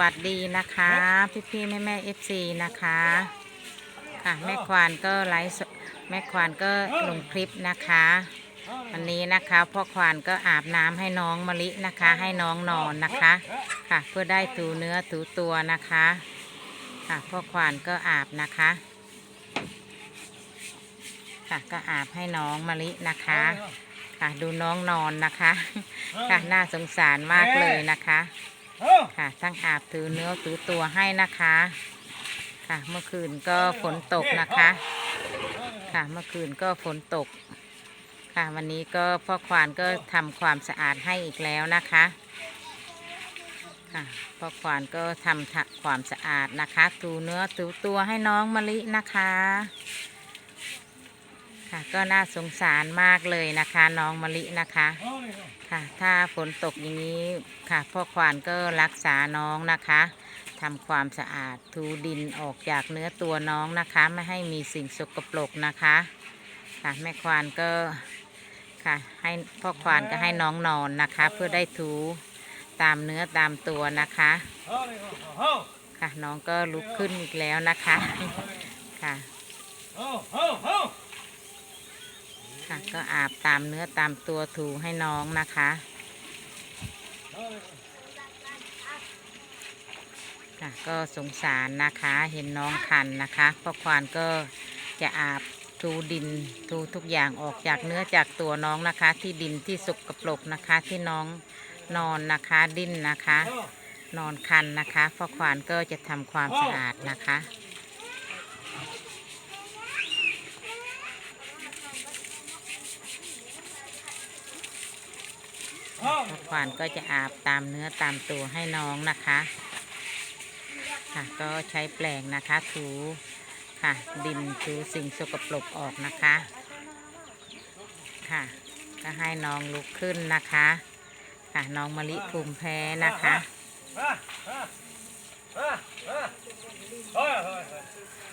วัสดีนะคะ พี่พี่แม่แม่เอฟซีนะคะค่ะแม่ควานก็ไลฟ์แม่ควานก็ลงคลิปนะคะ วันนี้นะคะพ่อควานก็อาบน้ำให้น้องมะลินะคะ ให้น้องนอนนะคะค่ะ เพื่อได้ถูเนื้อถูตัวนะคะ ค่ะพ่อควานก็อาบนะคะ ค่ะก็อาบให้น้องมะลินะคะค่ะดูน้องนอนนะคะ ค่ะน่าสงสารมากเลยนะคะ ค่ะทั้งอาบถือเนื้อถือตัวให้นะคะ ค่ะเมื่อคืนก็ฝนตกนะคะ ค่ะเมื่อคืนก็ฝนตก ค่ะวันนี้ก็พ่อควานก็ทำความสะอาดให้อีกแล้วนะคะค่ะพ่อควานก็ทำทะความสะอาดนะคะ ถูเนื้อถูตัวให้น้องมะลินะคะ ค่ะก็น่าสงสารมากเลยนะคะน้องมะลินะคะค่ะ ถ้าฝนตกอย่างนี้ค่ะ พ่อควานก็รักษาน้องนะคะทำความสะอาดทูดินออกจากเนื้อตัวน้องนะคะ ไม่ให้มีสิ่งสกปรกนะคะค่ะแม่ควานก็ค่ะให้พ่อควานก็ให้น้องนอนนะคะ เพื่อได้ถูตามเนื้อตามตัวนะคะค่ะน้องก็ลุกขึ้นอีกแล้วนะคะค่ะ ค่ะ ก็อาบตามเนื้อตามตัวถูให้น้องนะคะ ค่ะ ก็สงสารนะคะเห็นน้องคันนะคะพ่อควานก็จะอาบทูดินทูทุกอย่างออกจากเนื้อจากตัวน้องนะคะ ที่ดินที่สกปรกนะคะที่น้องนอนนะคะดิ้นนะคะ นอนคันนะคะพ่อควานก็จะทำความสะอาดนะคะ ควานก็จะอาบตามเนื้อตามตัวให้น้องนะคะ ค่ะก็ใช้แปลงนะคะถูค่ะดินถูสิ่งสกปรกออกนะคะ ค่ะ ก็ให้น้องลุกขึ้นนะคะ ค่ะน้องมะลิภูมิแพ้นะคะ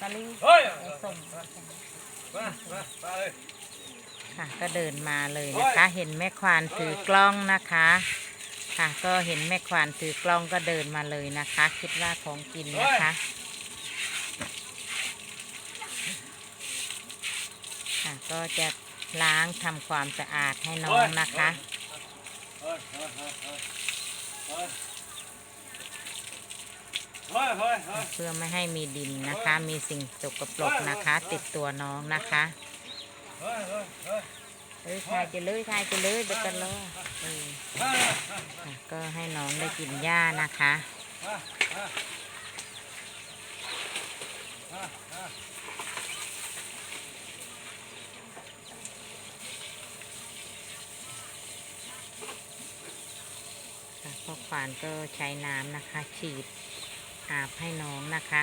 ตะลิงส่ง ค่ะก็เดินมาเลยนะคะ เห็นแม่ควานถือกล้องนะคะ ค่ะก็เห็นแม่ควานถือกล้องก็เดินมาเลยนะคะ คิดว่าของกินนะคะค่ะก็จะล้างทำความสะอาดให้น้องนะคะเพื่อไม่ให้มีดินนะคะ มีสิ่งสกปรกนะคะ ติดตัวน้องนะคะ เอ้ยทายจะเลยทายจะเลยเด็กกันเลยก็ให้น้องได้กินหญ้านะคะพ่อควานก็ใช้น้ำนะคะ ฉีดอาบให้น้องนะคะ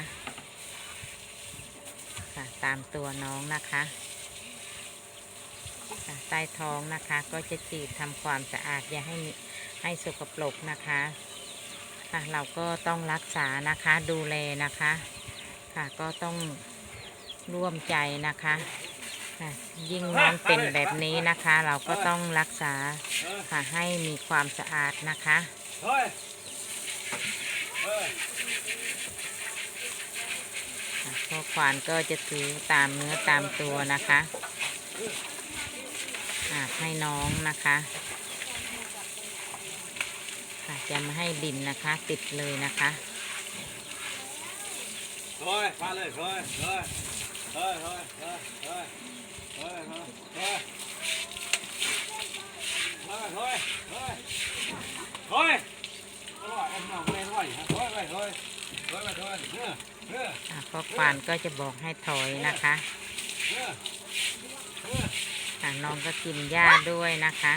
ตามตัวน้องนะคะ ใต้ท้องนะคะ ก็จะฉีดทำความสะอาดอย่าให้ให้สกปรกนะคะค่ะเราก็ต้องรักษานะคะดูแลนะคะ ค่ะก็ต้องร่วมใจนะคะค่ะยิ่งน้องเป็นแบบนี้นะคะ เราก็ต้องรักษาค่ะให้มีความสะอาดนะคะค่ะพ่อควานก็จะถือตามเนื้อตามตัวนะคะ อาบให้น้องนะคะค่ะจะไม่ให้ดินนะคะ ติดเลยนะคะเฮ้ยมาเลยเฮ้ยเฮ้ยเฮ้ยเฮ้ยเฮ้ยเฮ้ยเฮ้ยเฮ้ยเฮ้ยเฮ้ยเฮ้ยเฮ้ยเฮ้ยอร่อยอันนั้นไม่อร่อยฮะเฮ้ยเฮ้ยเฮ้ยเฮ้ยเฮ้ยเฮ้ยเฮ้ยอะพ่อควานก็จะบอกให้ถอยนะคะเฮ้ย ค่ะน้องก็กินหญ้าด้วยนะคะ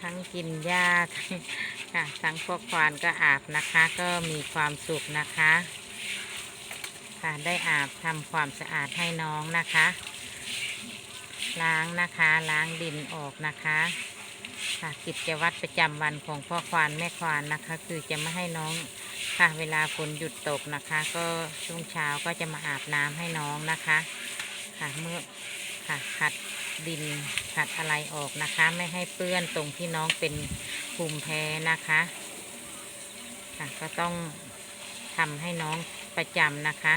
ทั้งกินหญ้าค่ะ ทั้งพ่อควานก็อาบนะคะ ก็มีความสุขนะคะ ค่ะได้อาบทำความสะอาดให้น้องนะคะ ล้างนะคะล้างดินออกนะคะค่ะกิจวัตรประจำวันของพ่อควานแม่ควานนะคะ คือจะไม่ให้น้องค่ะเวลาฝนหยุดตกนะคะ ก็ช่วงเช้าก็จะมาอาบน้ำให้น้องนะคะ ค่ะเมื่อค่ะขัด ดินขัดอะไรออกนะคะ ไม่ให้เปื้อนตรงที่น้องเป็นภูมิแพ้นะคะค่ะก็ต้องทำให้น้องประจำนะคะ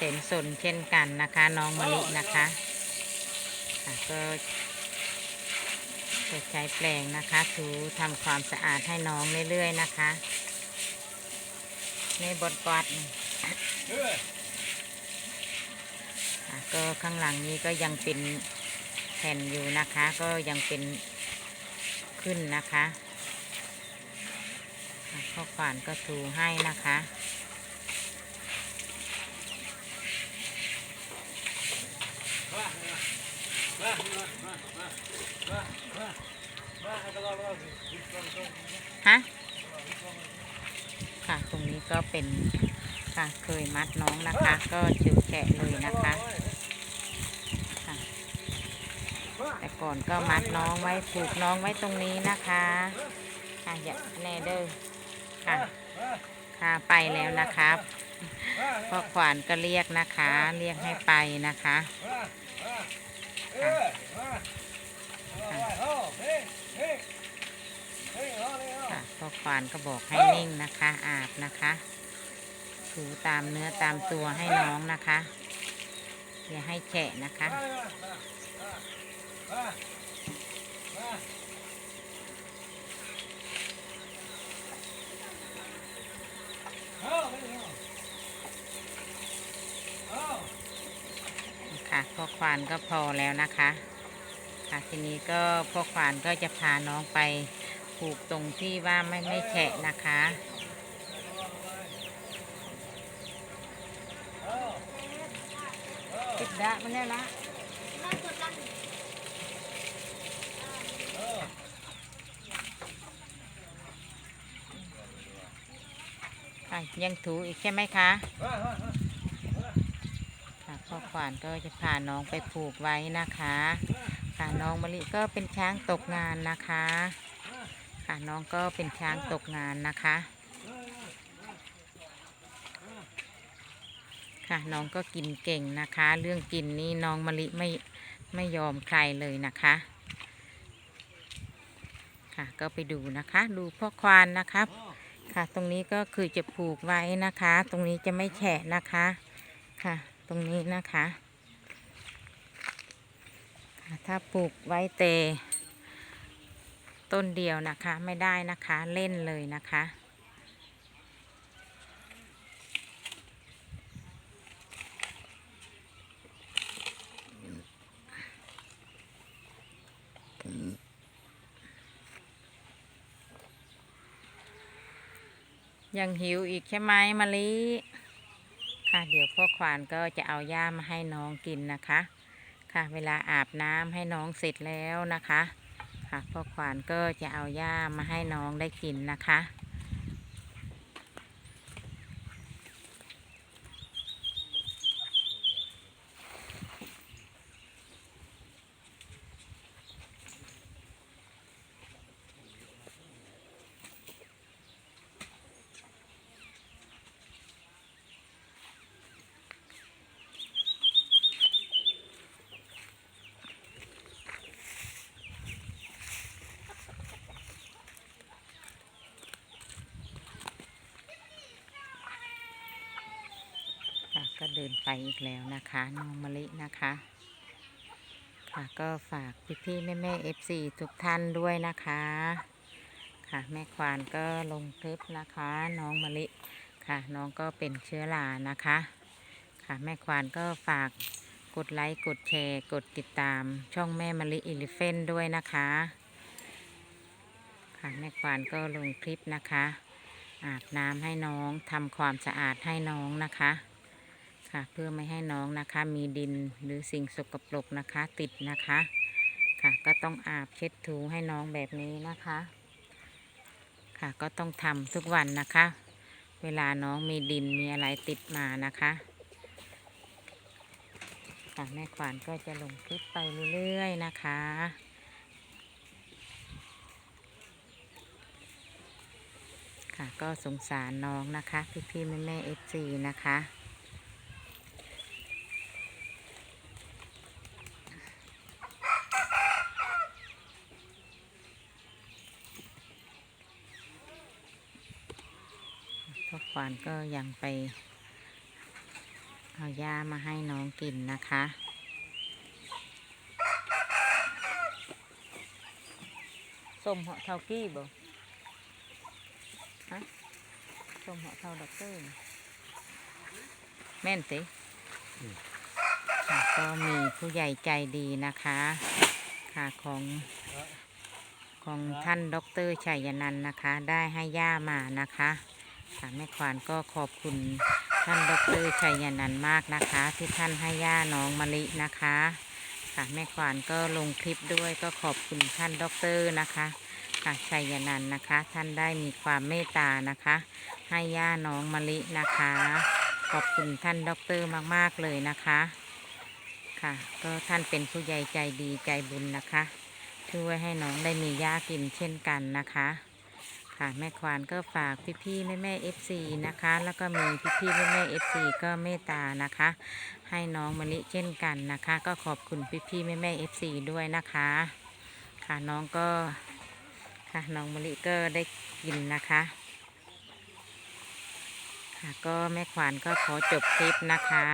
เซ็นสนเช่นกันนะคะ น้องมะลินะคะก็จะใช้แปรงนะคะถูทำความสะอาดให้น้องเรื่อยๆนะคะ ในบทกวาดนี่เออค่ะก็ข้างหลังนี้ก็ยังเป็นแผ่นอยู่นะคะ ก็ยังเป็นขึ้นนะคะค่ะข้อขวานก็ถูให้นะคะ ฮะค่ะตรงนี้ก็เป็นค่ะเคยมัดน้องนะคะ ก็จึงแกะเลยนะคะค่ะแต่ก่อนก็มัดน้องไว้ผูกน้องไว้ตรงนี้นะคะค่ะอย่าแน่เด้อค่ะค่ะไปแล้วนะครับพ่อขวานก็เรียกนะคะ เรียกให้ไปนะคะ เออมาเฮ้เฮ้เฮ้เฮ้เฮ้เฮ้ค่ะพ่อควานก็บอกให้นิ่งนะคะ อาบนะคะ ถูตามเนื้อตามตัวให้น้องนะคะ อย่าให้แฉะนะคะ ค่ะพ่อควานก็พอแล้วนะคะ ค่ะทีนี้ก็พ่อควานก็จะพาน้องไปผูกตรงที่ว่าไม่ไม่แฉะนะคะติดดะมันแล้ละยังถูอีกใช่ไหมคะ พ่อขวานก็จะพาน้องไปผูกไว้นะคะค่ะน้องมะลิก็เป็นช้างตกงานนะคะ ค่ะน้องก็เป็นช้างตกงานนะคะ ค่ะน้องก็กินเก่งนะคะ เรื่องกินนี่น้องมะลิไม่ไม่ยอมใครเลยนะคะ ค่ะก็ไปดูนะคะ ดูพ่อควานนะครับค่ะตรงนี้ก็คือจะผูกไว้นะคะ ตรงนี้จะไม่แฉะนะคะค่ะ ตรงนี้นะคะถ้าปลูกไว้เตต้นเดียวนะคะไม่ได้นะคะเล่นเลยนะคะ ยังหิวอีกใช่ไหมมะลิ ค่ะ เดี๋ยวพ่อควานก็จะเอาย่ามาให้น้องกินนะคะ ค่ะ เวลาอาบน้ำให้น้องเสร็จแล้วนะคะ ค่ะพ่อควานก็จะเอาย่ามาให้น้องได้กินนะคะ นไปอีกแล้วนะคะ น้องมะลินะคะ ค่ะก็ฝากพี่ๆแม่แม่เอฟซีทุกท่านด้วยนะคะ ค่ะแม่ควานก็ลงคลิปนะคะ น้องมะลิค่ะ น้องก็เป็นเชื้อรานะคะ ค่ะแม่ควานก็ฝากกดไลค์กดแชร์ กดติดตามช่องแม่มะลิอิลิเฟนด้วยนะคะ ค่ะแม่ควานก็ลงคลิปนะคะอาบน้ำให้น้องทำความสะอาดให้น้องนะคะ ค่ะ เพื่อไม่ให้น้องนะคะมีดินหรือสิ่งสกปรกนะคะ ติดนะคะ ค่ะ ก็ต้องอาบเช็ดถูให้น้องแบบนี้นะคะ ค่ะก็ต้องทำทุกวันนะคะ เวลาน้องมีดินมีอะไรติดมานะคะค่ะแม่ขวานก็จะลงคลิปไปเรื่อยๆนะคะค่ะก็สงสารน้องนะคะ พี่พี่แม่แม่เอฟซีนะคะ พ่อควานก็ยังไป เอายามาให้น้องกินนะคะ ส้มเหาะเท่ากี้บ่ฮะส้มเหาะเท่าดอกเตอร์แม่นสิก็มีผู้ใหญ่ใจดีนะคะ ค่ะของของท่านดอกเตอรชัยนันนะคะ ได้ให้ย่ามานะคะ ค่ะแม่ควานก็ขอบคุณท่านดอกเตอรชัยยนันมากนะคะ ที่ท่านให้ย่าน้องมะลินะคะ ค่ะแม่ควานก็ลงคลิปด้วยก็ขอบคุณท่านดอกเตอรนะคะค่ะชัยนันนะคะ ท่านได้มีความเมตตานะคะ ให้ย่าน้องมะลินะคะ ขอบคุณท่านดอกเตอรมากๆเลยนะคะค่ะก็ท่านเป็นผู้ใหญ่ใจดีใจบุญนะคะ ช่วยให้น้องได้มีย่ากินเช่นกันนะคะ ค่ะแม่ควานก็ฝากพี่ๆแม่แม่เอฟซีนะคะ แล้วก็มีพี่ๆแม่แม่เอฟซีก็เมตตานะคะ ให้น้องมะลิเช่นกันนะคะ ก็ขอบคุณพี่ๆแม่แม่เอฟซีด้วยนะคะ ค่ะน้องก็ค่ะน้องมะลิก็ได้กินนะคะค่ะก็แม่ควานก็ขอจบคลิปนะคะ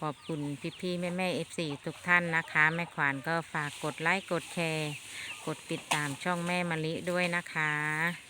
ขอบคุณพี่ๆแม่แม่เอฟซีทุกท่านนะคะ แม่ควานก็ฝากกดไลค์กดแชร์ กดติดตามช่องแม่มะลิด้วยนะคะ